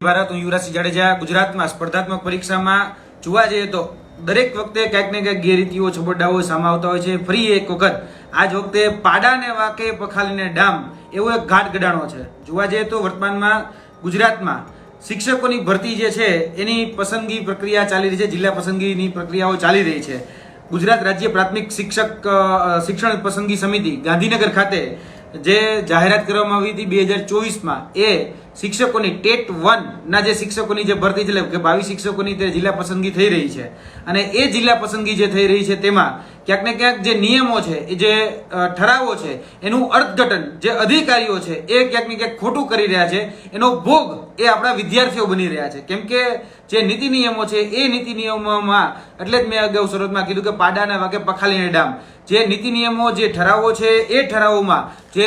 ભારત હું યુવરાજસિંહ જાડેજા ગુજરાતમાં સ્પર્ધાત્મક પરીક્ષામાં જોવા જઈએ તો દરેક વખતે ક્યાંક ને ક્યાંક ગેરરીતિઓ છબરડાઓ સામે આવતા હોય છે. ફરી એક વખત આજ વખતે પાડાને વાકે પખાલીને ડામ એવો એક ઘાટ ગડાણો છે. જોવા જઈએ તો વર્તમાનમાં ગુજરાતમાં શિક્ષકોની ભરતી જે છે એની પસંદગી પ્રક્રિયા ચાલી રહી છે. જિલ્લા પસંદગીની પ્રક્રિયાઓ ચાલી રહી છે. ગુજરાત રાજ્ય પ્રાથમિક શિક્ષક શિક્ષણ પસંદગી સમિતિ ગાંધીનગર ખાતે જે જાહેરાત કરવામાં આવી હતી બે હજાર ચોવીસમાં એ શિક્ષકોની ટેટ વન ના જે શિક્ષકોની જે ભરતી છે કે બાવીસ શિક્ષકોની તે જિલ્લા પસંદગી થઈ રહી છે. અને એ જિલ્લા પસંદગી જે થઈ રહી છે, તેમાં ક્યાંક ને ક્યાંક જે નિયમો છે જે ઠરાવો છે, એનું અર્થઘટન જે અધિકારીઓ છે, એ ક્યાંક ને ક્યાંક ખોટું કરી રહ્યા છે, એનો ભોગ એ આપણા વિદ્યાર્થીઓ બની રહ્યા છે. કેમ કે જે નીતિ નિયમો છે, એ નીતિ નિયમોમાં, એટલે જ મેં અગાઉ શરૂઆતમાં કીધું કે પાડાના વાગે પખાલીને ડામ. જે નીતિ નિયમો, જે ઠરાવો છે, એ ઠરાવોમાં જે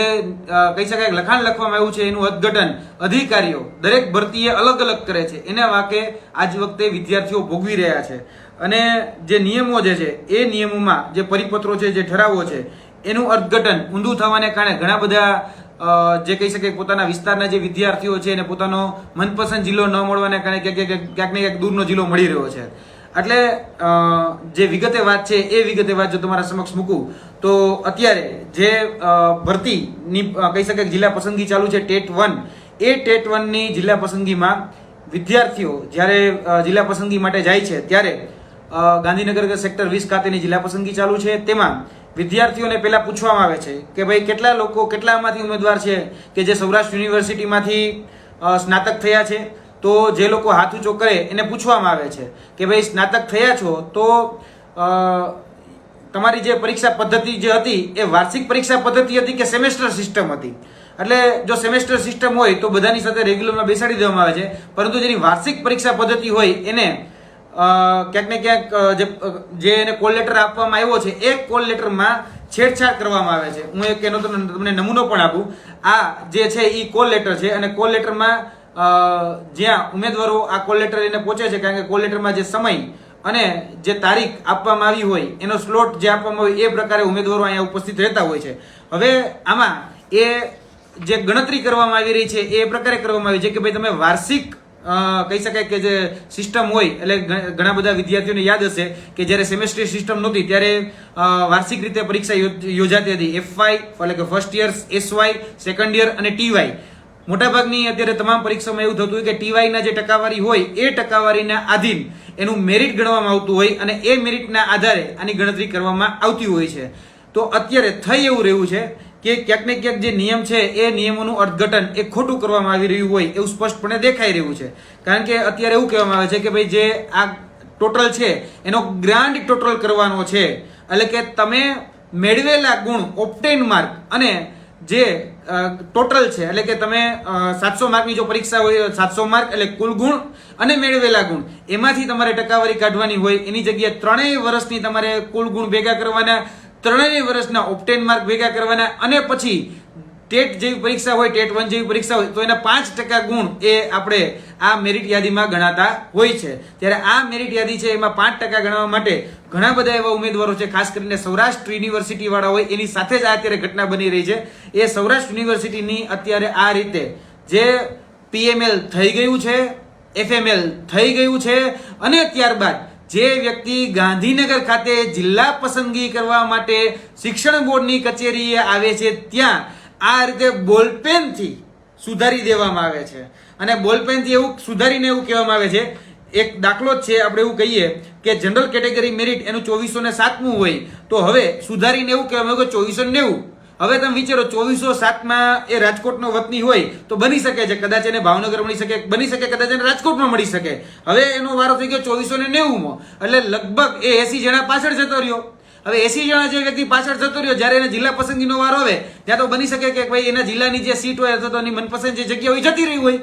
કહી શકાય લખાણ લખવામાં આવ્યું છે, એનું અર્થઘટન અધિકારીઓ, દરેક ભરતીએ અલગ અલગ કરે છે. એના વાકે આજ વખતે વિદ્યાર્થીઓ ભોગવી રહ્યા છે. અને જે નિયમો જે છે, એ નિયમોમાં જે પરિપત્રો છે, જે ઠરાવો છે, એનું અર્થઘટન ઊંધું થવાને કારણે ઘણા બધા જે કહી શકે પોતાના વિસ્તારના જે વિદ્યાર્થીઓ છે, એને પોતાનો મનપસંદ જિલ્લો ન મળવાને કારણે ક્યાંક ક્યાંક ક્યાંક ને ક્યાંક દૂરનો જિલ્લો મળી રહ્યો છે. એટલે જે વિગતે વાત છે, એ વિગતે વાત જો તમારા સમક્ષ મૂકું, તો અત્યારે જે ભરતીની કહી શકે જિલ્લા પસંદગી ચાલુ છે, ટેટ વન, એ ટેટ વનની જિલ્લા પસંદગીમાં વિદ્યાર્થીઓ જ્યારે જિલ્લા પસંદગી માટે જાય છે, ત્યારે ગાંધીનગર સેક્ટર વીસ ખાતેની જિલ્લા પસંદગી ચાલુ છે. તેમાં વિદ્યાર્થીઓને પહેલાં પૂછવામાં આવે છે કે ભાઈ કેટલા લોકો કેટલામાંથી ઉમેદવાર છે કે જે સૌરાષ્ટ્ર યુનિવર્સિટીમાંથી સ્નાતક થયા છે? તો જે લોકો હાથ કરે એને પૂછવામાં આવે છે કે ભાઈ સ્નાતક થયા છો તો તમારી જે પરીક્ષા પદ્ધતિ જે હતી એ વાર્ષિક પરીક્ષા પદ્ધતિ હતી કે સેમેસ્ટર સિસ્ટમ હતી? એટલે જો સેમેસ્ટર સિસ્ટમ હોય તો બધાની સાથે રેગ્યુલરમાં બેસાડી દેવામાં આવે છે. પરંતુ જેની વાર્ષિક પરીક્ષા પદ્ધતિ હોય એને ક્યાંક ને ક્યાંક જે એને કોલ લેટર આપવામાં આવ્યો છે, એ કોલ લેટરમાં છેડછાડ કરવામાં આવે છે. હું એક એનો તમને નમૂનો પણ આપું. આ જે છે એ કોલ લેટર છે અને કોલ લેટરમાં જ્યાં ઉમેદવારો આ કોલ લેટર એને પહોંચે છે, કારણ કે કોલ લેટરમાં જે સમય અને જે તારીખ આપવામાં આવી હોય, એનો સ્લોટ જે આપવામાં હોય, એ પ્રકારે ઉમેદવારો અહીંયા ઉપસ્થિત રહેતા હોય છે. હવે આમાં એ જે ગણતરી કરવામાં આવી રહી છે, એ પ્રકારે કરવામાં આવી છે કે ભાઈ તમે વાર્ષિક કહી શકાય કે જે સિસ્ટમ હોય, એટલે ઘણા બધા વિદ્યાર્થીઓને યાદ હશે કે જ્યારે સેમેસ્ટર સિસ્ટમ નહોતી, ત્યારે વાર્ષિક રીતે પરીક્ષા યોજાતી હતી. એફવાય એટલે કે first year SY second year અને ટીવાય મોટાભાગની અત્યારે તમામ પરીક્ષામાં એવું થતું હોય કે ટીવાયના જે ટકાવારી હોય, એ ટકાવારીના આધીન એનું મેરિટ ગણવામાં આવતું હોય અને એ મેરિટના આધારે આની ગણતરી કરવામાં આવતી હોય છે. તો અત્યારે થઈ એવું રહ્યું છે કે ક્યાંક ને ક્યાંક જે નિયમ છે, એ નિયમોનું અર્થઘટન એ ખોટું કરવામાં આવી રહ્યું હોય એવું સ્પષ્ટપણે દેખાઈ રહ્યું છે. કારણ કે અત્યારે એવું કહેવામાં આવે છે કે ભાઈ જે આ ટોટલ છે, એનો ગ્રાન્ડ ટોટલ કરવાનો છે. એટલે કે તમે મેળવેલા ગુણ ઓપ્ટેન માર્ક અને જે ટોટલ છે, એટલે કે તમે સાતસો માર્કની જો પરીક્ષા હોય, સાતસો માર્ક એટલે કુલ ગુણ અને મેળવેલા ગુણ. એમાંથી તમારે ટકાવારી કાઢવાની હોય, એની જગ્યાએ ત્રણેય વર્ષની તમારે કુલ ગુણ ભેગા કરવાના ત્રણેય વર્ષના ઓપ્ટેન માર્ક ભેગા કરવાના અને પછી ટેટ જેવી પરીક્ષા હોય, ટેટ વન જેવી પરીક્ષા હોય, તો એના પાંચ ટકા ગુણ એ આપણે આ મેરિટ યાદીમાં ગણાતા હોય છે. ત્યારે આ મેરિટ યાદી છે, એમાં પાંચ ટકા ગણવા માટે ઘણા બધા એવા ઉમેદવારો છે, ખાસ કરીને સૌરાષ્ટ્ર યુનિવર્સિટી વાળા હોય, એની સાથે જ અત્યારે ઘટના બની રહી છે. એ સૌરાષ્ટ્ર યુનિવર્સિટીની અત્યારે આ રીતે જે પીએમએલ થઈ ગયું છે એફએમએલ થઈ ગયું છે, અને ત્યારબાદ જે વ્યક્તિ ગાંધીનગર ખાતે જિલ્લા પસંદગી કરવા માટે શિક્ષણ બોર્ડની કચેરીએ આવે છે, ત્યાં આ રીતે બોલપેનથી સુધારી દેવામાં આવે છે. અને બોલપેનથી એવું સુધારીને એવું કહેવામાં આવે છે, એક દાખલો જ છે, આપણે એવું કહીએ કે જનરલ કેટેગરી મેરિટ એનું ચોવીસો ને સાતમું હોય, તો હવે સુધારીને એવું કહેવામાં આવ્યું કે ચોવીસો નેવું. હવે તમે વિચારો ચોવીસો સાતમાં એ રાજકોટનો વતની હોય તો બની શકે છે. કદાચ એને ભાવનગર મળી શકે, બની શકે, કદાચ એને રાજકોટમાં મળી શકે. હવે એનો વારો થઈ ગયો ચોવીસો ને નેવુંમાં એટલે લગભગ એ એસી જણા પાછળ જતો રહ્યો. હવે એસી જણા જે વ્યક્તિ પાછળ જતો રહ્યો, જ્યારે એને જિલ્લા પસંદગીનો વારો આવે, ત્યાં તો બની શકે કે ભાઈ એના જિલ્લાની જે સીટ હોય અથવા તો એની મનપસંદ જે જગ્યા હોય જતી રહી હોય.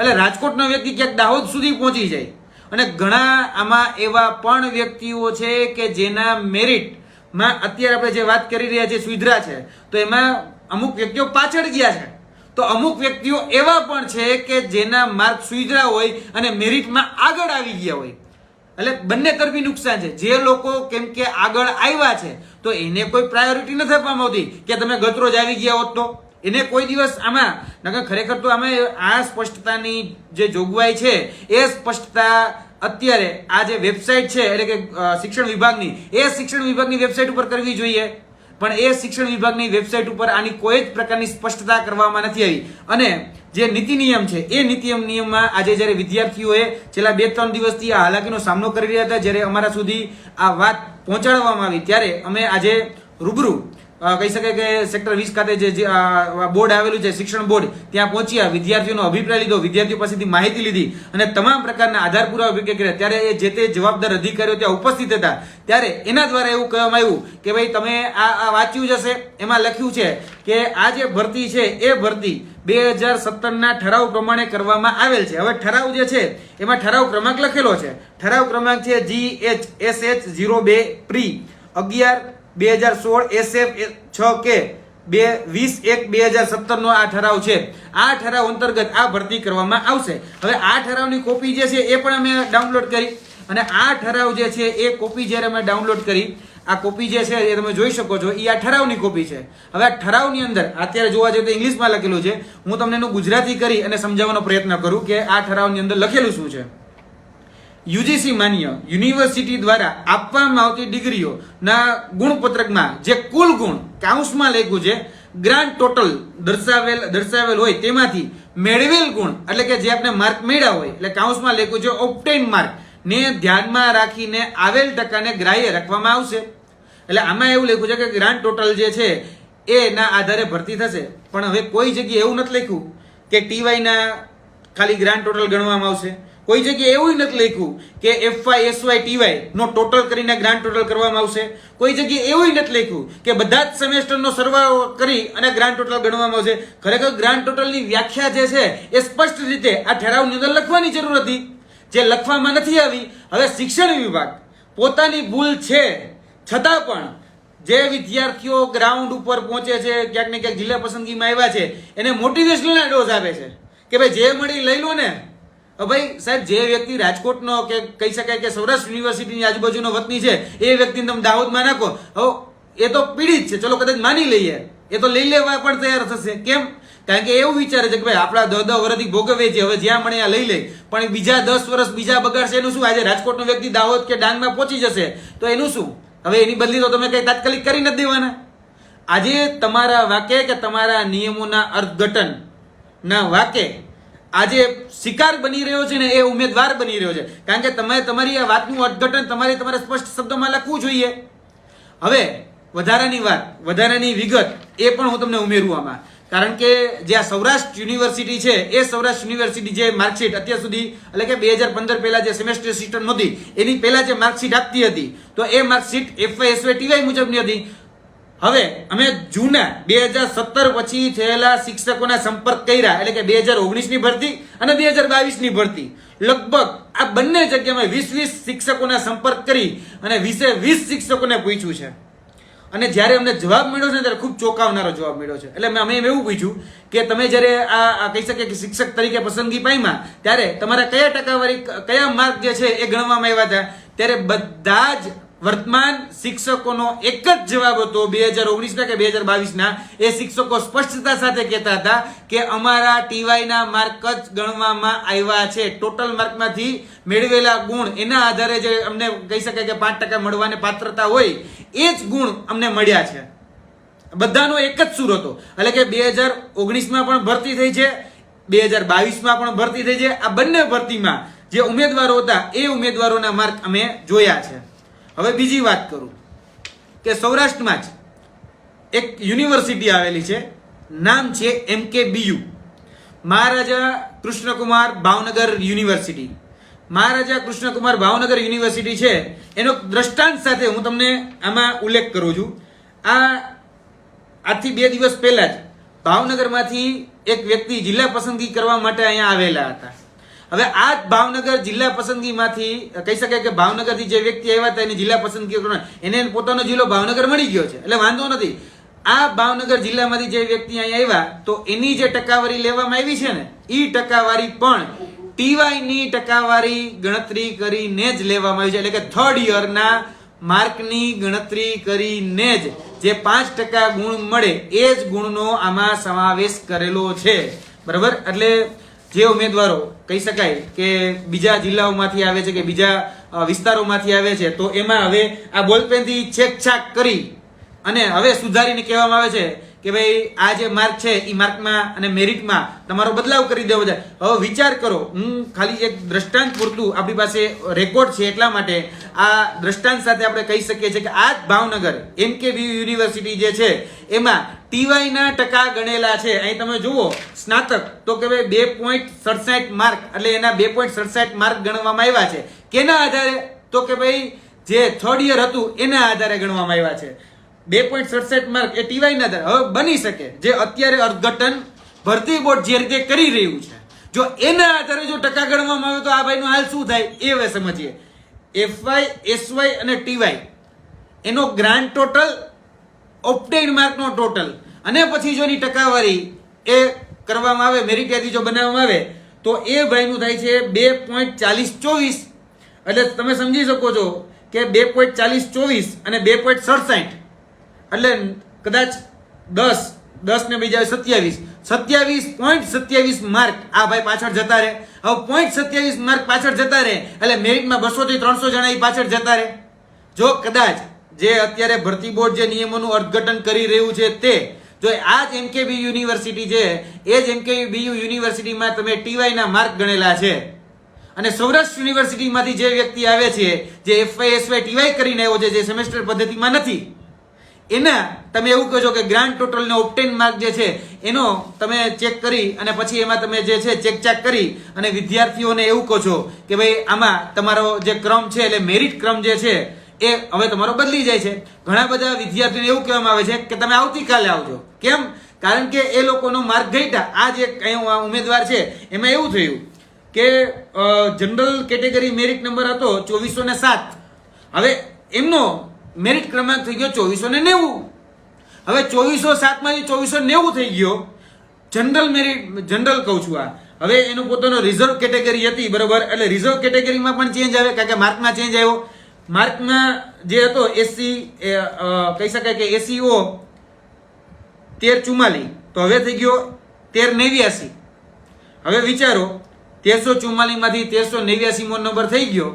એટલે રાજકોટનો વ્યક્તિ ક્યાંક દાહોદ સુધી પહોંચી જાય. અને ઘણા આમાં એવા પણ વ્યક્તિઓ છે કે જેના મેરિટ માં અત્યારે આપણે જે વાત કરી રહ્યા છીએ સુધરા છે, તો એમાં અમુક વ્યક્તિઓ પાછળ ગયા છે. તો અમુક વ્યક્તિઓ એવા પણ છે કે જેના માર્ક સુધરા હોય અને મેરિટમાં આગળ આવી ગયા હોય. એટલે બંને તરફી નુકસાન છે. જે લોકો કેમ કે આગળ આવ્યા છે, તો એને કોઈ પ્રાયોરિટી નથી આપવામાં આવતી કે તમે ગતરોજ આવી ગયા હોત તો. એને કોઈ દિવસ આમાં, નકર ખરેખર તો આમાં આ સ્પષ્ટતાની જે જોગવાઈ છે, એ સ્પષ્ટતા અત્યારે આ જે વેબસાઇટ છે, એટલે કે શિક્ષણ વિભાગની, એ શિક્ષણ વિભાગની વેબસાઇટ ઉપર કરવી જોઈએ. પણ એ શિક્ષણ વિભાગની વેબસાઇટ ઉપર આની કોઈ જ પ્રકારની સ્પષ્ટતા કરવામાં નથી આવી. અને જે નીતિ નિયમ છે, એ નીતિ નિયમમાં આજે જ્યારે વિદ્યાર્થીઓએ છેલ્લા બે ત્રણ દિવસથી આ હાલાકીનો સામનો કરી રહ્યા હતા, જ્યારે અમારા સુધી આ વાત પહોંચાડવામાં આવી, ત્યારે અમે આજે રૂબરૂ કહી શકાય કે સેક્ટર વીસ ખાતે જે બોર્ડ આવેલું છે, શિક્ષણ બોર્ડ ત્યાં પહોંચ્યા, વિદ્યાર્થીઓનો અભિપ્રાય લીધો, વિદ્યાર્થીઓ પાસેથી માહિતી લીધી અને તમામ પ્રકારના આધાર પુરાવા ભેગા કર્યા. ત્યારે એ જે તે જવાબદાર અધિકારીઓ ત્યાં ઉપસ્થિત હતા. ત્યારે એના દ્વારા એવું કહેવામાં આવ્યું કે ભાઈ, તમે આ આ વાંચ્યું જ હશે. એમાં લખ્યું છે કે આ જે ભરતી છે, એ ભરતી બે હજાર સત્તરના ઠરાવ પ્રમાણે કરવામાં આવેલ છે. હવે ઠરાવ જે છે, એમાં ઠરાવ ક્રમાંક લખેલો છે. ઠરાવ ક્રમાંક છે G H S H zero બે પ્રી અગિયાર બે હજાર સોળ એસએફ છ કે બે વીસ એક બે હજાર સત્તરનો આ ઠરાવ છે. આ ઠરાવ અંતર્ગત આ ભરતી કરવામાં આવશે. હવે આ ઠરાવની કોપી જે છે એ પણ અમે ડાઉનલોડ કરી અને આ ઠરાવ જે છે એ કોપી જ્યારે અમે ડાઉનલોડ કરી, આ કોપી જે છે એ તમે જોઈ શકો છો, એ આ ઠરાવની કોપી છે. હવે આ ઠરાવની અંદર, અત્યારે જોવા જઈએ તો ઇંગ્લિશમાં લખેલું છે, હું તમને એનું ગુજરાતી કરી અને સમજાવવાનો પ્રયત્ન કરું કે આ ઠરાવની અંદર લખેલું શું છે. યુજીસી માન્ય યુનિવર્સિટી દ્વારા આપવામાં આવતી ડિગ્રીઓના ગુણપત્રકમાં જે કુલ ગુણ કાઉન્સમાં લખ્યું છે ગ્રાન્ડ ટોટલ દર્શાવેલ દર્શાવેલ હોય તેમાંથી મેળવેલ ગુણ, એટલે કે જે આપણે માર્ક મેળવ્યા હોય, એટલે કાઉન્સમાં લખ્યું છે ઓપ્ટેન માર્ક ને ધ્યાનમાં રાખીને આવેલ ટકાને ગ્રાહ્ય રાખવામાં આવશે. એટલે આમાં એવું લખ્યું છે કે ગ્રાન્ડ ટોટલ જે છે એના આધારે ભરતી થશે. પણ હવે કોઈ જગ્યાએ એવું નથી લખ્યું કે ટીવાયના ખાલી ગ્રાન્ડ ટોટલ ગણવામાં આવશે. કોઈ જગ્યાએ એવું નથી લખ્યું કે એફવાય એસવાય ટીવાય નો ટોટલ કરીને ગ્રાન્ડ ટોટલ કરવામાં આવશે. કોઈ જગ્યાએ એવું નથી લખ્યું કે બધા જ સેમેસ્ટરનો સરવાળો કરી અને ગ્રાન્ડ ટોટલ ગણવામાં આવશે. ખરેખર ગ્રાન્ડ ટોટલની વ્યાખ્યા જે છે એ સ્પષ્ટ રીતે આ ઠરાવની અંદર લખવાની જરૂર હતી. જે લખવામાં નથી આવી, હવે શિક્ષણ વિભાગ પોતાની ભૂલ છે. છતાં પણ જે વિદ્યાર્થીઓ ગ્રાઉન્ડ ઉપર પહોંચે છે, ક્યાંક ને ક્યાંક જિલ્લા પસંદગીમાં આવ્યા છે, એને મોટિવેશનલના ડોઝ આપે છે. કે ભાઈ જે મળી લઈ લો ને ભાઈ, સાહેબ, જે વ્યક્તિ રાજકોટનો કે કહી શકાય કે સૌરાષ્ટ્ર યુનિવર્સિટીની આજુબાજુનો વતની છે, એ વ્યક્તિને તમે દાહોદમાં નાખો. હવે એ તો પીડિત છે. ચલો, કદાચ માની લઈએ. એ તો લઈ લેવા પણ તૈયાર થશે. કેમ? કારણ કે એવું વિચારે છે કે ભાઈ, આપણા દસ દસ વર્ષથી ભોગવે છે હવે જ્યાં મળે ત્યાં લઈ લે પણ બીજા દસ વર્ષ, બીજા બગાડશે એનું શું? આજે રાજકોટનો વ્યક્તિ દાહોદ કે ડાંગમાં પહોંચી જશે, તો એનું શું? હવે એની બદલી તો તમે કંઈ તાત્કાલિક કરી નથી દેવાના. આજે તમારા વાકે કે તમારા નિયમોના અર્થઘટન ના વાકે આજે શિકાર બની રહ્યો છે ને એ ઉમેદવાર બની રહ્યો છે. કારણ કે તમે તમારી આ વાતનું અર્થઘટન તમારે તમારે સ્પષ્ટ શબ્દોમાં લખવું જોઈએ. હવે, વધારાની વાત, વધારાની વિગત એ પણ હું તમને ઉમેરું આમાં. કારણ કે જે આ સૌરાષ્ટ્ર યુનિવર્સિટી છે, એ સૌરાષ્ટ્ર યુનિવર્સિટી જે માર્કશીટ અત્યાર સુધી, એટલે કે બે હજાર પંદર પહેલાં જે સેમેસ્ટર સિસ્ટમ નહોતી, એની પહેલાં જે માર્કશીટ આપતી હતી, તો એ માર્કશીટ એફવાય એસવાય ટીવાય મુજબની હતી. હવે અમે જૂના બે હજાર સત્તર પછી થયેલા શિક્ષકોના સંપર્ક કર્યા, એટલે કે બે હજાર ઓગણીસની ભરતી અને બે હજાર બાવીસની ભરતી. લગભગ આ બંને જગ્યામાં વીસ વીસ શિક્ષકોના સંપર્ક કરી અને વીસે વીસ શિક્ષકોને પૂછ્યું છે. અને જ્યારે અમને જવાબ મળ્યો છે ત્યારે ખૂબ ચોંકાવનારો જવાબ મળ્યો છે. એટલે અમે એવું પૂછ્યું કે તમે જ્યારે આ કહી શકીએ કે શિક્ષક તરીકે પસંદગી પામ્યા, ત્યારે તમારા કયા ટકાવારી કયા માર્ક જે છે એ ગણવામાં આવ્યા હતા? ત્યારે બધા જ વર્તમાન શિક્ષકોનો એક જ જવાબ હતો બે હજાર ઓગણીસના કે બે હજાર બાવીસના એ શિક્ષકો સ્પષ્ટતા સાથે કહેતા હતા કે અમારા ટીવાયના માર્ક જ ગણવામાં આવ્યા છે. ટોટલ માર્કમાંથી મેળવેલા ગુણ એના આધારે જે અમને કહી શકાય કે પાંચ ટકા મળવાની પાત્રતા હોય, એ જ ગુણ અમને મળ્યા છે. બધાનો એક જ સુર હતો. એટલે કે બે હજાર ઓગણીસમાં પણ ભરતી થઈ છે, બે હજાર બાવીસમાં પણ ભરતી થઈ છે. આ બંને ભરતીમાં જે ઉમેદવારો હતા, એ ઉમેદવારોના માર્ક અમે જોયા છે. હવે બીજી વાત કરું કે સૌરાષ્ટ્રમાં જ એક યુનિવર્સિટી આવેલી છે. નામ છે M K B U Maharaja Krishnakumar Bhavnagar university. Maharaja Krishnakumar Bhavnagar university છે. એનો દ્રષ્ટાંત સાથે હું તમને આમાં ઉલ્લેખ કરું છું. આ આજથી બે દિવસ પહેલા જ ભાવનગરમાંથી એક વ્યક્તિ જિલ્લા પસંદગી કરવા માટે અહીંયા આવેલા હતા. હવે આ ભાવનગર જિલ્લા પસંદગીમાંથી કહી શકાય કે ભાવનગરથી જે વ્યક્તિ આવ્યા હતા એની જિલ્લા પસંદગી એને પોતાનો જિલ્લો ભાવનગર મળી ગયો છે. એટલે વાંધો નથી. આ ભાવનગર જિલ્લામાંથી જે વ્યક્તિ અહીંયા આવ્યા, તો એની જે ટકાવારી લેવામાં આવી છે ને એ ટકાવારી પણ ટીવાયની ટકાવારી ગણતરી કરીને જ લેવામાં આવી છે. એટલે કે થર્ડ યરના માર્કની ગણતરી કરીને જ જે પાંચ ટકા ગુણ મળે, એ જ ગુણનો આમાં સમાવેશ કરેલો છે. બરાબર? એટલે જે ઉમેદવારો કહી શકાય કે બીજા જિલ્લાઓમાંથી આવે છે કે બીજા વિસ્તારોમાંથી આવે છે, તો એમાં હવે આ બોલપેનથી છેકછાક કરી અને હવે સુધારીને કહેવામાં આવે છે કે ભાઈ, આ જે માર્ક છે એ માર્કમાં અને મેરિટમાં તમારો બદલાવ કરી દેવો છે. હવે વિચાર કરો, હું ખાલી એક દ્રષ્ટાંત પૂરતું આપણી પાસે રેકોર્ડ છે એટલા માટે આ દ્રષ્ટાંત સાથે આપણે કહી શકીએ છીએ કે આ જ ભાવનગર એમ કે યુનિવર્સિટી જે છે, એમાં ટીવાયના ટકા ગણેલા છે. અહીં તમે જુઓ, સ્નાતક, તો કે ભાઈ બે પોઈન્ટ સડસાઠ માર્ક, એટલે એના બે પોઈન્ટ સડસાઠ માર્ક ગણવામાં આવ્યા છે. કેના આધારે? તો કે ભાઈ, જે થર્ડ યર હતું, એના આધારે ગણવામાં આવ્યા છે. બે પોઈન્ટ સડસઠ માર્ક એ ટીવાય ના આધારે હવે બની શકે જે અત્યારે અર્થઘટન ભરતી બોર્ડ જે રીતે કરી રહ્યું છે. જો એના આધારે જો ટકા ગણવામાં આવે તો આ ભાઈનો હાલ શું થાય? એ હવે સમજીએ. એફવાય એસવાય અને ટીવાય એનો ગ્રાન્ડ ટોટલ ઓપ્ટેન માર્કનો ટોટલ અને પછી જો એની ટકાવારી એ કરવામાં આવે મેરિટ યાદી જો બનાવવામાં આવે, તો એ ભાઈનું થાય છે બે પોઈન્ટ ચાલીસ ચોવીસ. એટલે તમે સમજી શકો છો કે બે પોઈન્ટ ચાલીસ ચોવીસ અને બે પોઈન્ટ સડસાઠ. એટલે કદાચ દસ દસ ને બીજા સત્યાવીસ. સત્યાવીસ પોઈન્ટ સત્યાવીસ માર્ક આ ભાઈ પાછળ જતા રહે. હવે પોઈન્ટ સત્યાવીસ માર્ક પાછળ જતા રહે, એટલે મેરિટમાં બસો થી ત્રણસો જણા એ પાછળ જતા રહે. જો કદાચ જે અત્યારે ભરતી બોર્ડ જે નિયમોનું અર્થઘટન કરી રહ્યું છે તે, જો આ જ એમકેબી યુનિવર્સિટી છે, એ જ એમકેબી યુનિવર્સિટીમાં તમે ટીવાયના માર્ક ગણેલા છે. અને સૌરાષ્ટ્ર યુનિવર્સિટીમાંથી જે વ્યક્તિ આવે છે, જે એફવાય એસવાય ટીવાય કરીને આવ્યો છે, જે સેમેસ્ટર પદ્ધતિમાં નથી એના તમે એવું કહો છો કે ગ્રાન્ડ ટોટલનો ઓપ્ટેન માર્ક જે છે, એનો તમે ચેક કરી અને પછી એમાં તમે જે છે ચેક ચેક કરી અને વિદ્યાર્થીઓને એવું કહો છો કે ભાઈ આમાં તમારો જે ક્રમ છે એટલે મેરિટ ક્રમ જે છે, એ હવે તમારો બદલી જાય છે. ઘણા બધા વિદ્યાર્થીઓને એવું કહેવામાં આવે છે કે તમે આવતીકાલે આવજો. કેમ? કારણ કે એ લોકોનો માર્ક ઘટ્યા. આ જે ઉમેદવાર છે, એમાં એવું થયું કે જનરલ કેટેગરી મેરિટ નંબર હતો ચોવીસો ને સાત. હવે એમનો મેરિટ ક્રમાંક થઈ ગયો ચોવીસો ને નેવું. હવે ચોવીસો સાતમાંથી ચોવીસો નેવું થઈ ગયો. જનરલ મેરિટ જનરલ કહું છું આ. હવે એનો પોતાનો રિઝર્વ કેટેગરી હતી, બરોબર? એટલે રિઝર્વ કેટેગરીમાં પણ ચેન્જ આવે, કારણ કે માર્કમાં ચેન્જ આવ્યો. માર્કમાં જે હતો એસી કહી શકાય કે એસીઓ તેર ચુમ્માલી તો હવે થઈ ગયો તેર નેવ્યાસી. હવે વિચારો, તેરસો ચુમ્માલીમાંથી તેરસો નેવ્યાસી મો નંબર થઈ ગયો.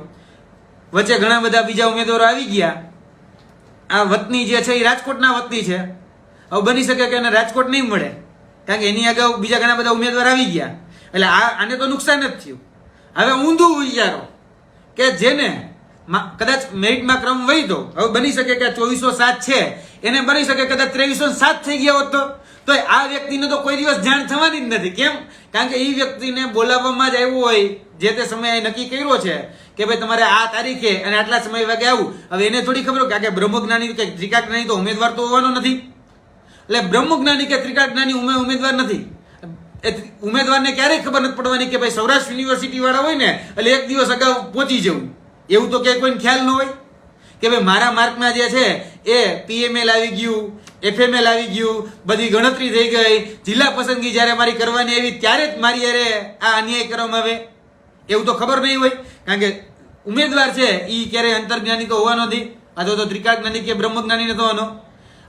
વચ્ચે ઘણા બધા બીજા ઉમેદવારો આવી ગયા. આ વતની જે છે, એ રાજકોટના વતની છે. હવે બની શકે કે એને રાજકોટ નહીં મળે. કારણ કે એની અગાઉ બીજા ઘણા બધા ઉમેદવાર આવી ગયા. એટલે આ આને તો નુકસાન જ થયું. હવે ઊંધું વિચારો કે જેને કદાચ મેરિટમાં ક્રમ વહી દો. હવે બની શકે કે ચોવીસો સાત છે એને બની શકે કદાચ ત્રેવીસો સાત થઈ ગયા હોત તો. આ વ્યક્તિને તો કોઈ દિવસ જાણ થવાની જ નથી. કેમ? કારણ કે એ વ્યક્તિને બોલાવવામાં જ આવ્યું હોય, જે તે સમયે નક્કી કર્યો છે કે ભાઈ તમારે આ તારીખે અને આટલા સમય વાગે આવું. હવે એને થોડી ખબર કારણ કે બ્રહ્મજ્ઞાની કે ત્રિકા જ્ઞાની તો ઉમેદવાર તો હોવાનો નથી. એટલે બ્રહ્મજ્ઞાની કે ત્રિકાજ્ઞાની ઉમે ઉમેદવાર નથી. ઉમેદવારને ક્યારેય ખબર નથી પડવાની કે ભાઈ સૌરાષ્ટ્ર યુનિવર્સિટી વાળા હોય ને, એટલે એક દિવસ અગાઉ પહોંચી જવું. એવું તો ક્યાંય કોઈને ખ્યાલ ન હોય. કે ભાઈ મારા માર્કમાં જે છે એ પીએમએલ આવી ગયું એફએમએલ આવી ગયું, બધી ગણતરી થઈ ગઈ. જિલ્લા પસંદગી જ્યારે મારી કરવાની આવી, ત્યારે જ મારી અરે આ અન્યાય કરવામાં આવે. એવું તો ખબર નહીં હોય, કારણ કે ઉમેદવાર છે એ ક્યારેય અંતર્જ્ઞાની તો હોવાનો નથી અથવા તો ત્રિકાજ્ઞાની કે બ્રહ્મજ્ઞાની નથી હોવાનો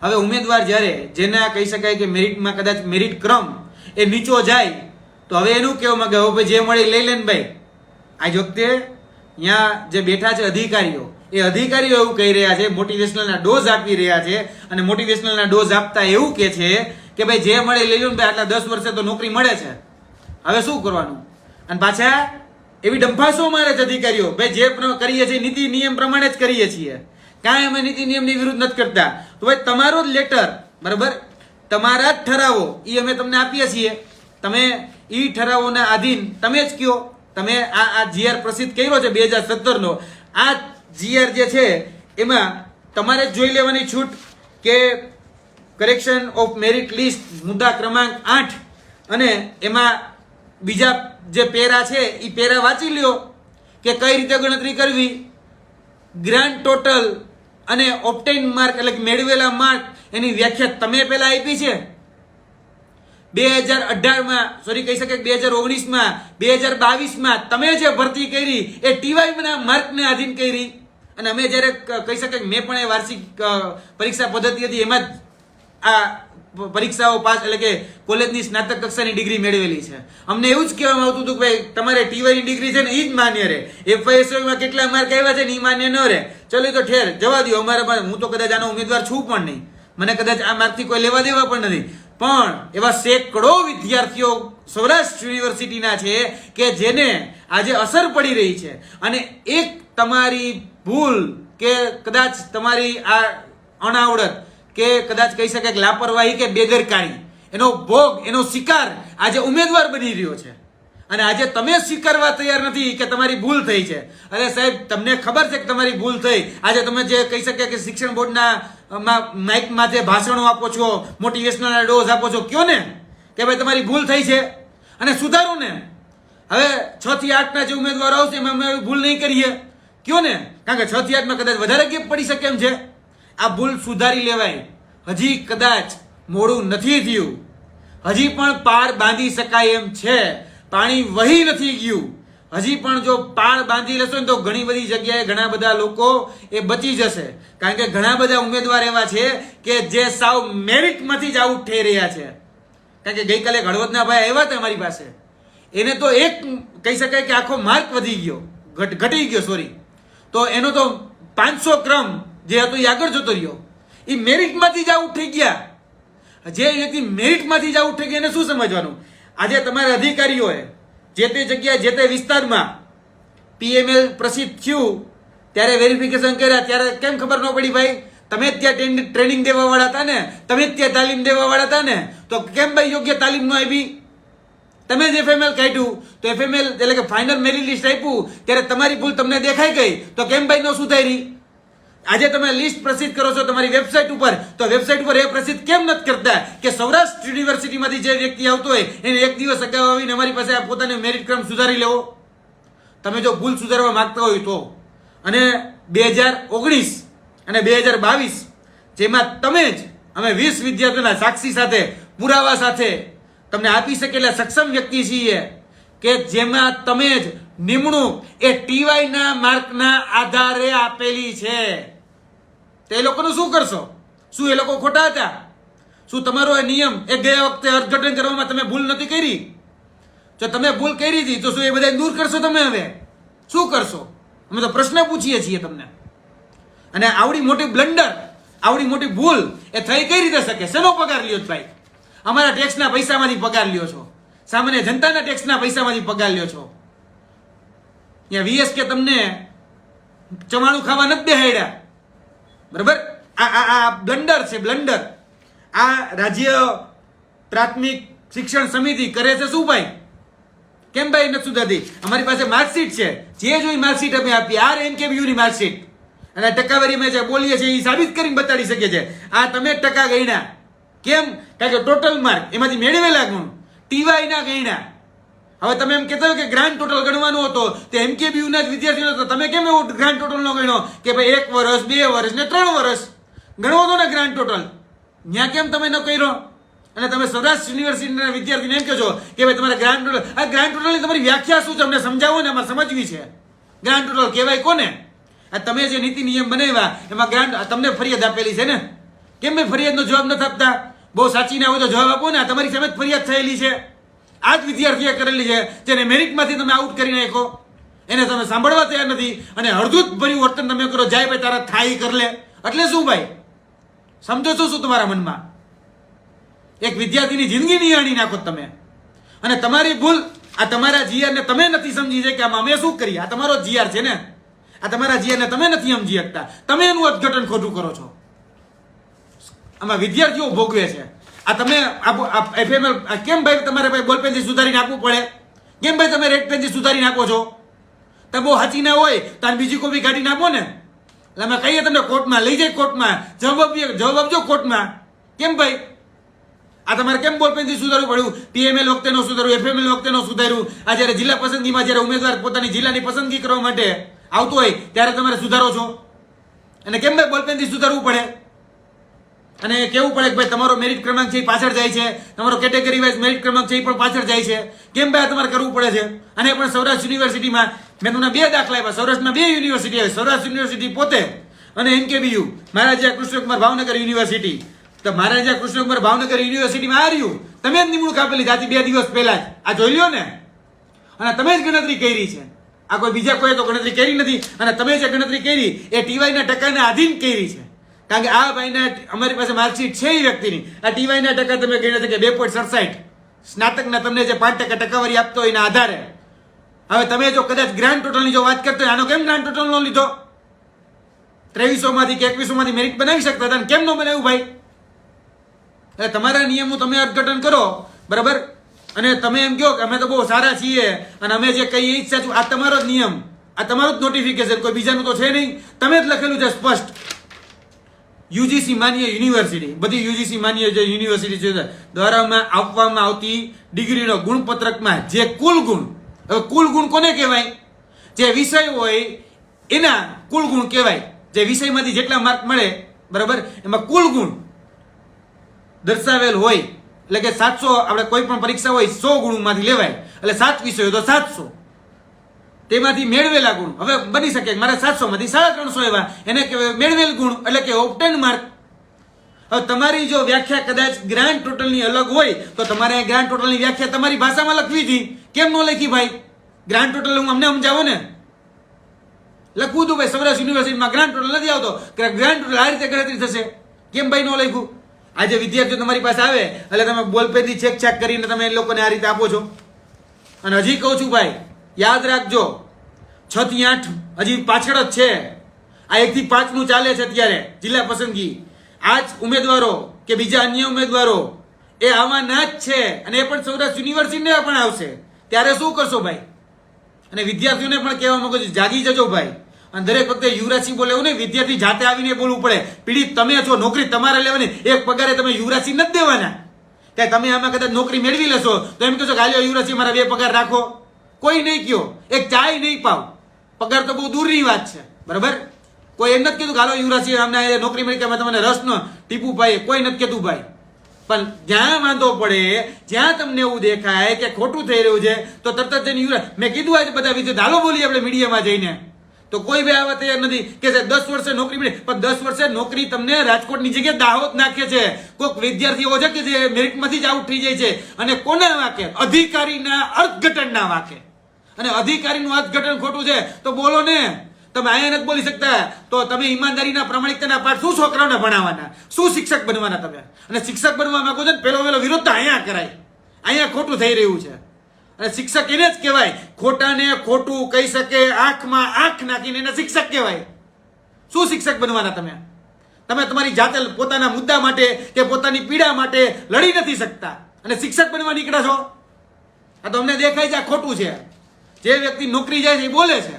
હવે ઉમેદવાર જ્યારે જેના કહી શકાય કે મેરિટમાં કદાચ મેરિટ ક્રમ એ નીચો જાય, તો હવે એનું કહેવા માંગે, હવે જે મળે લઈ લે ને ભાઈ. આજ વખતે અહીંયા જે બેઠા છે અધિકારીઓ એ અધિકારીઓ એવું કહી રહ્યા છે મોટિવેશનલના ડોઝ આપી રહ્યા છે અને મોટિવેશનલના ડોઝ આપતા એવું કે છે કે ભાઈ જે મળે લઈ લો ને ભાઈ આટલા દસ વર્ષે તો નોકરી મળે છે. હવે શું કરવાનું? અને પાછા એવી ડંફાસો મારે છે અધિકારીઓ, ભાઈ જે કરીએ છીએ નીતિ નિયમ પ્રમાણે જ કરીએ છીએ. કાંઈ અમે નીતિ નિયમની વિરુદ્ધ નથી કરતા. તો ભાઈ તમારો જ લેટર, બરાબર? તમારા જ ઠરાવો એ અમે તમને આપીએ છીએ. તમે એ ઠરાવોના આધીન તમે જ કયો. તમે આ આ જીઆર પ્રસિદ્ધ કર્યો છે બે હજાર સત્તરનો. આ જીઆર જે છે, એમાં તમારે જ જોઈ લેવાની છૂટ કે કરેક્શન ઓફ મેરિટ લિસ્ટ મુદ્દા ક્રમાંક આઠ અને એમાં બીજા જે પેરા છે એ પેરા વાંચી લ્યો કે કઈ રીતે ગણતરી કરવી. ગ્રાન્ડ ટોટલ અને ઓપ્ટેન માર્ક એટલે મેળવેલા માર્ક એની વ્યાખ્યા તમે પહેલા આપી છે. બે હજાર અઢારમાં સોરી કહી શકે બે હજાર ઓગણીસમાં, બે હજાર બાવીસમાં તમે જે ભરતી કરી, એ ટીવાયના માર્કને આધીન કરી. અને અમે જ્યારે કહી શકાય મેં પણ એ વાર્ષિક પરીક્ષા પદ્ધતિ હતી, એમાં જ આ પરીક્ષાઓ પાસ, એટલે કે કોલેજની સ્નાતક કક્ષાની ડિગ્રી મેળવેલી છે. અમને એવું જ કહેવામાં આવતું હતું કે ભાઈ, તમારે ટીવાયની ડિગ્રી છે ને એ જ માન્ય રહે. એફઆઈએસઓમાં કેટલા માર્ક આવ્યા છે ને એ માન્ય ન રહે. ચલો તો ઠેર, જવા દો અમારા હું તો કદાચ આનો ઉમેદવાર છું પણ નહીં. મને કદાચ આ માર્કથી કોઈ લેવા દેવા પણ નથી. પણ એવા સેંકડો વિદ્યાર્થીઓ સૌરાષ્ટ્ર યુનિવર્સિટીના છે કે જેને આજે અસર પડી રહી છે. અને એક તમારી ભૂલ કે કદાચ તમારી આ અનાવડત કે કદાચ કહી શકાય કે લાપરવાહી કે બેદરકારી, એનો ભોગ, એનો શિકાર આજે ઉમેદવાર બની રહ્યો છે. અને આજે તમે સ્વીકારવા તૈયાર નથી કે તમારી ભૂલ થઈ છે. અરે સાહેબ, તમને ખબર છે કે તમારી ભૂલ થઈ. આજે તમે જે કહી શકે કે શિક્ષણ બોર્ડના માઇકમાં જે ભાષણો આપો છો મોટિવેશનલ ડોઝ આપો છો, કયો ને? કે ભાઈ તમારી ભૂલ થઈ છે. અને સુધારો ને. હવે છ થી આઠના જે ઉમેદવારો આવશે, એમાં અમે ભૂલ નહીં કરીએ. કયો ને? કારણ કે છ થી આઠમાં કદાચ વધારે ગેપ પડી શકે એમ છે. આ ભૂલ સુધારી લેવાય. હજી કદાચ મોડું નથી થયું. હજી પણ પાર બાંધી શકાય એમ છે. પાણી વહી નથી ગયું. હજી પણ જો પાર બાંધી લેશો ને તો ઘણી બધી જગ્યાએ ઘણા બધા લોકો એ બચી જશે. કારણ કે ઘણા બધા ઉમેદવાર એવા છે કે જે સાવ મેરિટમાંથી જ આઉટ થઈ રહ્યા છે. કારણ કે ગઈકાલે હળવદના ભાઈ આવ્યા હતા અમારી પાસે. એને તો એક કહી શકાય કે આખો માર્ક વધી ગયો. ઘટ ઘટી ગયો સોરી તો એનો તો પાંચસો ક્રમ જે હતો એ આગળ જતો રહ્યો. એ મેરિટમાંથી જ આઉટ થઈ ગયા. જે વ્યક્તિ મેરિટમાંથી જ આઉટ થઈ ગયા, એને શું સમજવાનું? આજે તમારા અધિકારીઓએ જે તે જગ્યાએ, જે તે વિસ્તારમાં પીએમએલ પ્રસિદ્ધ થયું, ત્યારે વેરિફિકેશન કર્યા, ત્યારે કેમ ખબર ન પડી ભાઈ? તમે જ ત્યાં ટ્રેનિંગ દેવા વાળા હતા ને? તમે જ ત્યાં તાલીમ દેવા વાળા હતા ને? તો કેમ ભાઈ યોગ્ય તાલીમ ન આપી? તમે જ એફએમએલ કાઢ્યું, તો એફએમએલ એટલે કે ફાઇનલ મેરી લિસ્ટ આપ્યું, ત્યારે તમારી ભૂલ તમને દેખાઈ ગઈ. તો કેમ ભાઈ ન સુધારી? આજે તમે લિસ્ટ પ્રસિદ્ધ કરો છો તમારી વેબસાઇટ ઉપર. તો વેબસાઇટ ઉપર એ પ્રસિદ્ધ કેમ નથી કરતા કે સૌરાષ્ટ્ર યુનિવર્સિટીમાંથી જે વ્યક્તિ આવતો હોય, એને એક દિવસ અગાઉ આવીને અમારી પાસે આ પોતાનો મેરિટ ક્રમ સુધારી લેવો. તમે જો ભૂલ સુધારવા માંગતા હોય તો. અને બે હજાર ઓગણીસ અને બે હજાર બાવીસ, જેમાં તમે જ અમે વીસ વિદ્યાર્થીઓના સાક્ષી સાથે, પુરાવા સાથે તમને આપી શકે એટલે સક્ષમ વ્યક્તિ છીએ કે જેમાં તમે જ નિમણૂક એ ટીવાયના માર્કના આધારે આપેલી છે. તો લોકોનું શું કરશો? શું એ લોકો ખોટા હતા? શું તમારો એ નિયમ એ ગયા વખતે અર્થઘટન કરવામાં તમે ભૂલ નથી કરી? જો તમે ભૂલ કરી હતી, તો શું એ બધા દૂર કરશો તમે હવે? શું કરશો? અમે તો પ્રશ્ન પૂછીએ છીએ તમને. અને આવડી મોટી બ્લન્ડર આવડી મોટી ભૂલ એ થઈ કઈ રીતે શકે? શેનો પગાર લ્યો ભાઈ? અમારા ટેક્સના પૈસામાંથી પગાર લ્યો છો. સામાન્ય જનતાના ટેક્સના પૈસામાંથી પગાર લ્યો છો. ત્યાં વીએસ કે તમને ચવાણું ખાવા નથી બેહાડ્યા બરાબર? આ આ આ બ્લન્ડર છે બ્લન્ડર આ રાજ્ય પ્રાથમિક શિક્ષણ સમિતિ કરે છે શું ભાઈ? કેમ ભાઈ નથી સુધારતી? અમારી પાસે માર્કશીટ છે. જે જોઈ માર્કશીટ અમે આપી આર એમ કે ની માર્કશીટ અને ટકાવારી અમે જે બોલીએ છીએ, એ સાબિત કરીને બતાડી શકીએ છે. આ તમે ટકા ગણ્યા. કેમ? કારણ કે ટોટલ માર્ક એમાંથી મેળવેલા ગુણ ટીવાય ના ગણ્યા. હવે તમે એમ કહેતા કે ગ્રાન્ડ ટોટલ ગણવાનો હતો, તે એમકેબીયુ ના જ વિદ્યાર્થીઓ હતો તમે કેમ એવું ગ્રાન્ડ ટોટલ નો ગણ્યો? કે ભાઈ એક વર્ષ, બે વર્ષ ને ત્રણ વર્ષ. ગણવો હતો ને ગ્રાન્ડ ટોટલ ત્યાં કેમ તમે ન કર્યો? અને તમે સૌરાષ્ટ્ર યુનિવર્સિટીના વિદ્યાર્થીને એમ કહો કે ભાઈ તમારે ગ્રાન્ડ ટોટલ આ ગ્રાન્ડ ટોટલની તમારી વ્યાખ્યા શું છે? અમને સમજાવો ને અમારે સમજવી છે. ગ્રાન્ડ ટોટલ કહેવાય કોને? આ તમે જે નીતિ નિયમ બનાવ્યા, એમાં ગ્રાન્ડ તમને ફરિયાદ આપેલી છે ને? કેમ મેં ફરિયાદનો જવાબ નથી આપતા? બહુ સાચી ના હોય તો જવાબ આપો ને. તમારી સામે ફરિયાદ થયેલી છે. આ જ વિદ્યાર્થીએ કરેલી છે. જેને મેરિટમાંથી તમે આઉટ કરી નાખો એને તમે સાંભળવા તૈયાર નથી. અને હળદૂત ભર્યું વર્તન તમે કરો, જાય ભાઈ તારા થાય કર લે. એટલે શું ભાઈ? સમજો છો શું તમારા મનમાં? એક વિદ્યાર્થીની જિંદગી નિહાળી નાખો તમે. અને તમારી ભૂલ આ તમારા જીઆરને તમે નથી સમજી આમાં અમે શું કરીએ? આ તમારો જીઆર છે ને? આ તમારા જીઆરને તમે નથી સમજી શકતા. તમે એનું અર્થઘટન ખોટું કરો છો. આમાં વિદ્યાર્થીઓ ભોગવે છે. આ તમે એફએમએલ કેમ ભાઈ તમારે ભાઈ બોલપેનથી સુધારીને આપવું પડે? કેમ ભાઈ તમે રેડ પેનથી સુધારીને આપો છો? તમે બહુ હાચી ના હોય, તો બીજી કોપી કાઢીને આપો ને. એટલે અમે કહીએ તમને કોર્ટમાં, લઈ જાય કોર્ટમાં. જવાબ આપીએ જવાબ આપજો કોર્ટમાં. કેમ ભાઈ? આ તમારે કેમ બોલપેનથી સુધારવું પડ્યું? પીએમએલ વખતે નો સુધાર્યું એફએમએલ વખતે નો સુધાર્યું? આ જ્યારે જિલ્લા પસંદગીમાં જ્યારે ઉમેદવાર પોતાની જિલ્લાની પસંદગી કરવા માટે આવતો હોય, ત્યારે તમારે સુધારો છો. અને કેમ ભાઈ બોલપેનથી સુધારવું પડે? અને કેવું પડે કે ભાઈ તમારો મેરિટ ક્રમાંક છે એ પાછળ જાય છે, તમારો કેટેગરી વાઇઝ મેરિટ ક્રમાંક છે એ પણ પાછળ જાય છે. કેમ ભાઈ તમારે કરવું પડે છે? અને પણ સૌરાષ્ટ્ર યુનિવર્સિટીમાં મેં તમને બે દાખલા આપ્યા. સૌરાષ્ટ્રમાં બે યુનિવર્સિટી આવી સૌરાષ્ટ્ર યુનિવર્સિટી પોતે અને એનકેબીયુ મહારાજા કૃષ્ણકુમાર ભાવનગર યુનિવર્સિટી તો મહારાજા કૃષ્ણકુમાર ભાવનગર યુનિવર્સિટીમાં આ રહ્યું. તમે જ નિમણૂક આપેલી જાતિ બે દિવસ પહેલા જ. આ જોઈ લ્યો ને. અને તમે જ ગણતરી કરી છે. આ કોઈ બીજા કોઈ તો ગણતરી કરી નથી. અને તમે જે ગણતરી કરી, એ ટીવાયના ટકાને આધીન કરી છે. કારણ કે આ ભાઈના અમારી પાસે માર્કશીટ છે એ વ્યક્તિની. આ ટીવાયના ટકા તમે ગણ્યા છે કે બે પોઈન્ટ સડસાઠ. સ્નાતકના તમને જે પાંચ ટકા ટકાવારી આપતો એના આધારે. હવે તમે જો કદાચ ગ્રાન્ડ ટોટલની જો વાત કરતો આનો કેમ ગ્રાન્ડ ટોટલ નો લીધો? ત્રેવીસોમાંથી કે એકવીસોમાંથી મેરિટ બનાવી શકતા હતા કેમ નો બનાવ્યું ભાઈ? એટલે તમારા નિયમો તમે અર્થઘટન કરો, બરાબર? અને તમે એમ કહો કે અમે તો બહુ સારા છીએ, અને અમે જે કહીએ જ સાચું. આ તમારો જ નિયમ. આ તમારું જ નોટિફિકેશન કોઈ બીજાનું તો છે નહીં. તમે જ લખેલું છે સ્પષ્ટ. યુજીસી માન્ય યુનિવર્સિટી. બધી યુજીસી માન્ય જે યુનિવર્સિટી છે દ્વારામાં આપવામાં આવતી ડિગ્રીનો ગુણપત્રકમાં જે કુલ ગુણ, હવે કુલ ગુણ કોને કહેવાય? જે વિષય હોય, એના કુલ ગુણ કહેવાય. જે વિષયમાંથી જેટલા માર્ક મળે, બરાબર? એમાં કુલ ગુણ દર્શાવેલ હોય. એટલે કે સાતસો, આપણે કોઈ પણ પરીક્ષા હોય, સો ગુણમાંથી લેવાય. એટલે સાત વિષયો તો સાતસો. તેમાંથી મેળવેલા ગુણ. હવે બની શકે મારા સાતસો માંથી સાડા ત્રણસો એવા. એને મેળવેલ ગુણ, એટલે કે ઓપ્ટેન માર્ક હવે તમારી જો વ્યાખ્યા કદાચ ગ્રાન્ડ ટોટલની અલગ હોય, તો તમારે ગ્રાન્ડ ટોટલની વ્યાખ્યા તમારી ભાષામાં લખવી હતી. કેમ ન લખી ભાઈ? ગ્રાન્ડ ટોટલ હું અમને સમજાવો ને? લખવું હતું ભાઈ, સૌરાષ્ટ્ર યુનિવર્સિટીમાં ગ્રાન્ડ ટોટલ નથી આવતો. ગ્રાન્ડ ટોટલ આ રીતે ગણતરી થશે? કેમ ભાઈ ન લખ્યું? આજે વિદ્યાર્થીઓ તમારી પાસે આવે, એટલે તમે બોલપેનથી ચેક ચેક કરીને તમે એ લોકોને આ રીતે આપો છો. અને હજી કહું છું ભાઈ, યાદ રાખજો છ થી આઠ, હજી પાછળ જ છે. આ એક થી પાંચનું ચાલે છે અત્યારે, જિલ્લા પસંદગી. આ જ ઉમેદવારો કે બીજા અન્ય ઉમેદવારો, એ આવવાના જ છે અને એ પણ સૌરાષ્ટ્ર યુનિવર્સિટીને પણ આવશે. ત્યારે શું કરશો ભાઈ? અને વિદ્યાર્થીઓને પણ કહેવા માંગુ છું, જાગી જજો ભાઈ. અને દરેક વખતે યુવરાજસિંહ બોલે એવું નહીં, વિદ્યાર્થી જાતે આવીને બોલવું પડે. પીડિત તમે છો, નોકરી તમારે લેવાની, એક પગારે તમે યુવરાજસિંહ નથી દેવાના. ત્યારે તમે આમાં કદાચ નોકરી મેળવી લેશો, તો એમ કહેશો કે હાલ્યો યુવરાજસિંહ, મારા બે પગાર રાખો. કોઈ નહીં કયો, એક ચાય નહીં પાવ. પગાર તો બહુ દૂરની વાત છે. બરાબર? કોઈ એમ નથી કીધું હાલો, યુવરાજસિંહ અમને નોકરી મળી કે તમને રસ ન ટીપુ ભાઈ કોઈ નથી કહેતું ભાઈ. પણ જ્યાં વાંધો પડે, જ્યાં તમને એવું દેખાય કે ખોટું થઈ રહ્યું છે, તો તરત જ જઈને યુવરાજ મેં કીધું આજે બધા વિદ્યાર્થી હાલો બોલીએ આપણે મીડિયામાં જઈને. તો કોઈ બી આવા તૈયાર નથી કે દસ વર્ષે નોકરી મળી, પણ દસ વર્ષે નોકરી તમને રાજકોટની જગ્યાએ દાહોદ નાખે છે. કોઈક વિદ્યાર્થીઓ છે કે જે મેરિટમાંથી જ આઉટ થઈ જાય છે. અને કોના વાકે? અધિકારીના અર્થઘટનના વાકે. અને અધિકારીનું અર્થઘટન ખોટું છે, તો બોલો ને. તમે અહીંયા નથી બોલી શકતા. તો તમે ઈમાનદારીના પ્રમાણિકતાના પાઠ શું છોકરાઓને ભણાવવાના? શું શિક્ષક બનવાના તમે? અને શિક્ષક બનવા માંગો છો ને, પેલો પેલો વિરોધ તો અહીંયા કરાય. અહીંયા ખોટું થઈ રહ્યું છે. અને શિક્ષક એને જ કહેવાય. ખોટાને ખોટું કહી શકે, આંખમાં આંખ નાખીને એને શિક્ષક કહેવાય. શું શિક્ષક બનવાના તમે? તમે તમારી જાતે પોતાના મુદ્દા માટે કે પોતાની પીડા માટે લડી નથી શકતા. અને શિક્ષક બનવા નીકળ્યા છો? આ તો અમને દેખાય છે આ ખોટું છે. જે વ્યક્તિ નોકરી જાય છે એ બોલે છે.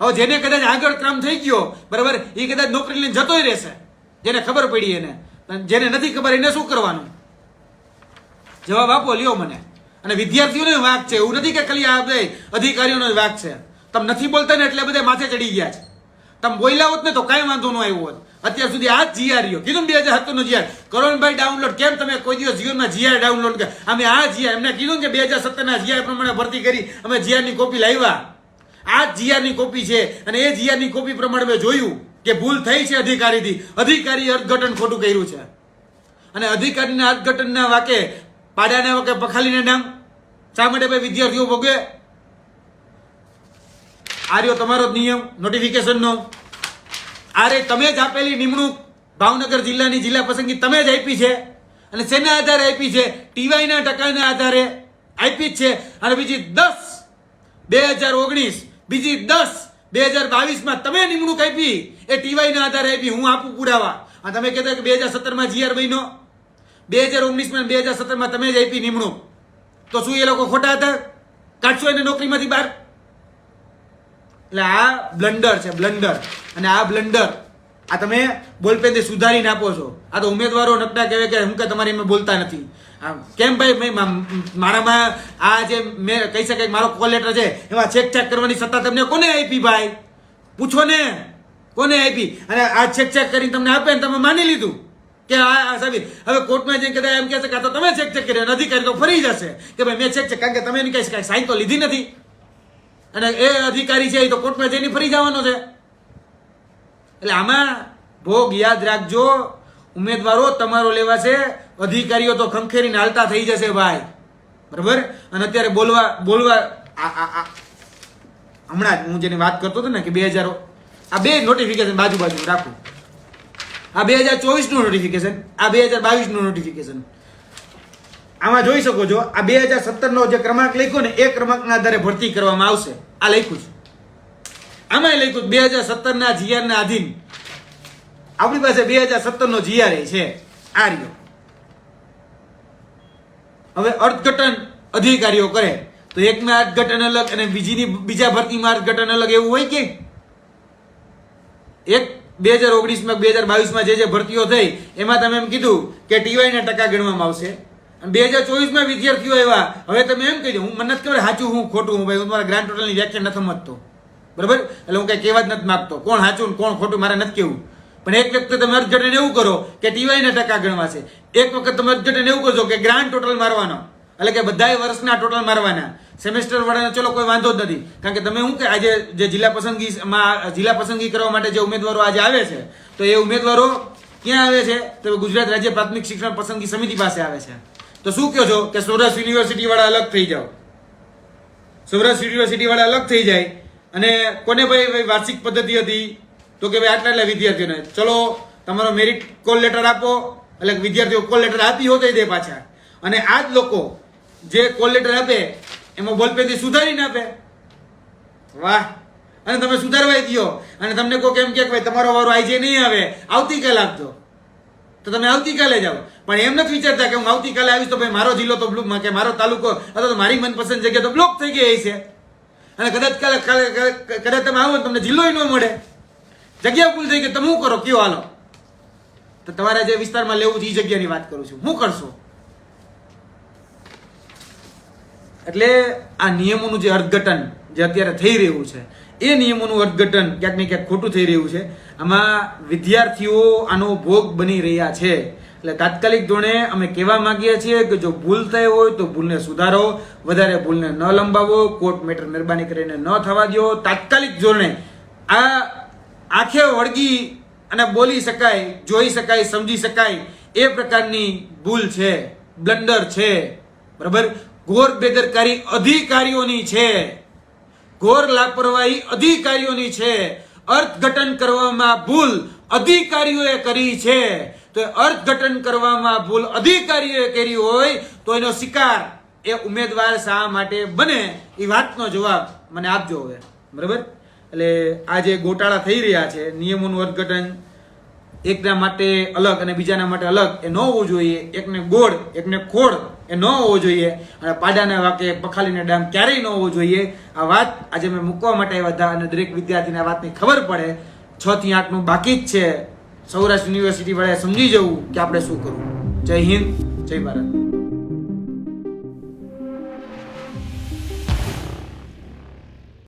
હવે જેને કદાચ આગળ ક્રમ થઈ ગયો, બરાબર, એ કદાચ નોકરી લઈને જતોય રહેશે. જેને ખબર પડી એને. જેને નથી ખબર એને શું કરવાનું? જવાબ આપો, લ્યો મને. અને વિદ્યાર્થીઓનો વાંક છે. એવું નથી કે ખાલી આ બધા અધિકારીઓનો વાક છે. તમે નથી બોલતા ને એટલે બધા માથે ચડી ગયા છે. તમે બોલ્યા હોત ને તો કાંઈ વાંધો ન આવ્યો હોત. અત્યાર સુધી આ જ જીઆર કીધું બે હજાર સત્તરનું જીઆર કરોણભાઈ ડાઉનલોડ કેમ તમે કોઈ દિવસ જીઓના જીઆર ડાઉનલોડ કર અમે આ જીઆર એમને કીધું કે બે હજાર સત્તર ના જીઆર પ્રમાણે ભરતી કરી, અમે જીઆરની કોપી લાવ્યા. આ જીઆરની કોપી છે અને એ જીઆરની કોપી પ્રમાણે મેં જોયું કે ભૂલ થઈ છે અધિકારીથી. અધિકારી અર્થઘટન ખોટું કર્યું છે. અને અધિકારીના અર્થઘટનના વાકે પાડાના વાકે પખાલીને નામ શા માટે ભાઈ વિદ્યાર્થીઓ ભોગવે આ રહ્યો તમારો નિયમ નોટિફિકેશનનો આ રે તમે જ આપેલી નિમણૂક ભાવનગર જિલ્લાની જિલ્લા પસંદગી તમે જ આપી છે અને શેના આધારે આપી છે? ટીવાયના ટકાના આધારે આપી જ છે. અને બીજી દસ બે હજાર ઓગણીસ, બીજી દસ બે હજાર બાવીસમાં તમે નિમણૂક આપી. એ ટીવાયના આધારે આપી. હું આપું પુરાવા. અને તમે કહેતા કે બે હજાર સત્તરમાં જીઆર મહિનો બે હજાર ઓગણીસમાં બે હજાર સત્તરમાં તમે જ આપી નિમણૂક. તો શું એ લોકો ખોટા હતા? કાઢશો એને નોકરીમાંથી બહાર? એટલે આ બ્લન્ડર છે, બ્લન્ડર. અને આ બ્લન્ડર, આ તમે બોલપેનથી સુધારીને આપો છો. આ તો ઉમેદવારો નકડા કહેવાય કે હું કે તમારી મેં બોલતા નથી. કેમ ભાઈ મારામાં આ જે મેં કહી શકાય મારો કોલ લેટર છે, એમાં ચેક ચેક કરવાની સત્તા તમને કોને આપી ભાઈ? પૂછો ને. કોને આપી? અને આ ચેક ચેક કરીને તમને આપે ને તમે માની લીધું. કે આ સાબિત હવે કોર્ટમાં જઈને કદાચ એમ કહેશે કે તો તમે ચેક ચેક કર્યો નથી અધિકારી તો ફરી જશે. કે ભાઈ, મેં ચેક ચેક કારણ કે તમે એની શકાય સાઈન તો લીધી નથી. અને એ અધિકારી છે એ તો કોર્ટમાં જઈને ફરી જવાનો છે. એટલે આમાં ભોગ યાદ રાખજો, ઉમેદવારો તમારો લેવાશે, અધિકારીઓ તો ખંખેરીને હાલતા થઈ જશે ભાઈ. બરાબર? અને અત્યારે બોલવા બોલવા હમણાં હું જેની વાત કરતો હતો ને કે બે હજાર આ બે નોટિફિકેશન બાજુ બાજુ રાખું. આ બે હજાર ચોવીસનું નોટિફિકેશન આ બે હજાર બાવીસનું નોટિફિકેશન આમાં જોઈ શકો છો, આ બે હજાર સત્તરનો જે ક્રમાંક લખ્યો ને, એ ક્રમાંકના આધારે ભરતી કરવામાં આવશે. આ લખ્યું છે. આમાં લખ્યું બે હજાર સત્તરના જીઆરના આધીન. આપણી પાસે બે હજાર સત્તરનો જીઆર છે, આ રહ્યો. હવે અર્થઘટન અધિકારીઓ કરે. તો એકમાં અર્થઘટન અલગ અને બીજીની બીજા ભરતીમાં અર્થઘટન અલગ એવું હોય કે? એક બે હજાર ઓગણીસમાં બે હજાર બાવીસમાં જે જે ભરતીઓ થઈ, એમાં તમે એમ કીધું કે ટીવાયના ટકા ગણવામાં આવશે. બે હજાર ચોવીસમાં વિદ્યાર્થીઓ એવા હવે તમે એમ કહીજો હું મને ખબર સાચું હું, ખોટું હું? ભાઈ, હું તમારા ગ્રાન્ડ ટોટલની વ્યાખ્યા નથી સમજતો. બરાબર? એટલે હું કંઈ કહેવા જ નથી માંગતો. કોણ સાચું કોણ ખોટું, મારે નથી કેવું પણ એક વખત તમે અર્થઘટન એવું કરો કે ટીવાયના ટકા ગણવાશે. એક વખત તમે અર્થઘટન એવું કરજો કે ગ્રાન્ડ ટોટલ મારવાનો. એટલે કે બધાય વર્ષના ટોટલ મારવાના. સેમેસ્ટર વાળાને ચલો કોઈ વાંધો જ નથી. કારણ કે તમે શું કે, આજે જે જિલ્લા પસંદગીમાં જિલ્લા પસંદગી કરવા માટે જે ઉમેદવારો આજે આવે છે, તો એ ઉમેદવારો ક્યાં આવે છે? તો ગુજરાત રાજ્ય પ્રાથમિક શિક્ષણ પસંદગી સમિતિ પાસે આવે છે. તો શું કહો છો કે સૌરાષ્ટ્ર યુનિવર્સિટી વાળા અલગ થઈ જાઓ? સૌરાષ્ટ્ર યુનિવર્સિટી વાળા અલગ થઈ જાય. અને કોને ભાઈ ભાઈ વાર્ષિક પદ્ધતિ હતી? તો કે ભાઈ આટલા આટલા વિદ્યાર્થીઓને. ચલો, તમારો મેરિટ કોલ લેટર આપો. એટલે વિદ્યાર્થીઓ કોલ લેટર આપી હોતે દે પાછા. અને આ જ લોકો જે કોલ લેટર આપે, એમાં બોલપેનથી સુધારીને આપે. વાહ. અને તમે સુધારવાય દો અને તમને કોઈ કેમ કે ભાઈ, તમારો વારો આજે નહીં આવે. આવતીકાલ આપજો. તો તમે આવતીકાલે જાઓ પણ એમ નથી વિચારતા કે હું આવતીકાલે આવીશ તો ભાઈ મારો જિલ્લો તો બ્લોક કે મારો તાલુકો, અથવા તો મારી મનપસંદ જગ્યા તો બ્લોક થઈ ગઈ છે અને કદાચ કાલે કદાચ તમે આવો તમને જિલ્લો ન મળે. જગ્યા ફૂલ થઈ ગઈ તમે શું કરો? કયો હાલો. તો તમારા જે વિસ્તારમાં લેવું છે એ જગ્યાની વાત કરું છું. હું કરશો? એટલે આ નિયમોનું જે અર્થઘટન જે અત્યારે થઈ રહ્યું છે એ નિયમોનું અર્થઘટન ક્યાંક ને ક્યાંક ખોટું થઈ રહ્યું છે. આમાં વિદ્યાર્થીઓ આનો ભોગ બની રહ્યા છે. એટલે તાત્કાલિક ધોરણે અમે કહેવા માંગીએ છીએ કે જો ભૂલ થઈ હોય તો ભૂલને સુધારો, વધારે ભૂલને ન લંબાવો, કોર્ટ મેટર મહેરબાની કરીને ન થવા દો. તાત્કાલિક ધોરણે આ આંખે વળગી અને બોલી શકાય, જોઈ શકાય, સમજી શકાય એ પ્રકારની ભૂલ છે, બ્લન્ડર છે. બરાબર? ઘોર બેદરકારી અધિકારીઓની છે. ઘોર લાપરવાહી અધિકારીઓની છે. અર્થઘટન કરવામાં ભૂલ અધિકારીઓએ કરી છે. તો અર્થઘટન કરવામાં ભૂલ અધિકારીઓએ કરી હોય તો એનો શિકાર એ ઉમેદવાર શા માટે બને એ વાતનો જવાબ મને આપજો હવે. બરાબર? એટલે આ જે ગોટાળા થઈ રહ્યા છે, નિયમોનું અર્થઘટન એકના માટે અલગ અને બીજાના માટે અલગ, એ ન હોવું જોઈએ. એકને ગોળ, એકને ખોળ એ ન હોવો જોઈએ. અને પાડાના વાકે પખાલીને ડામ ક્યારેય ન હોવો જોઈએ. આ વાત આજે મેં મૂકવા માટે આવ્યા હતા અને દરેક વિદ્યાર્થીને આ વાતની ખબર પડે. છ થી આઠનું બાકી જ છે. સૌરાષ્ટ્ર યુનિવર્સિટી વાળાએ સમજી જવું કે આપણે શું કરવું. જય હિન્દ, જય ભારત.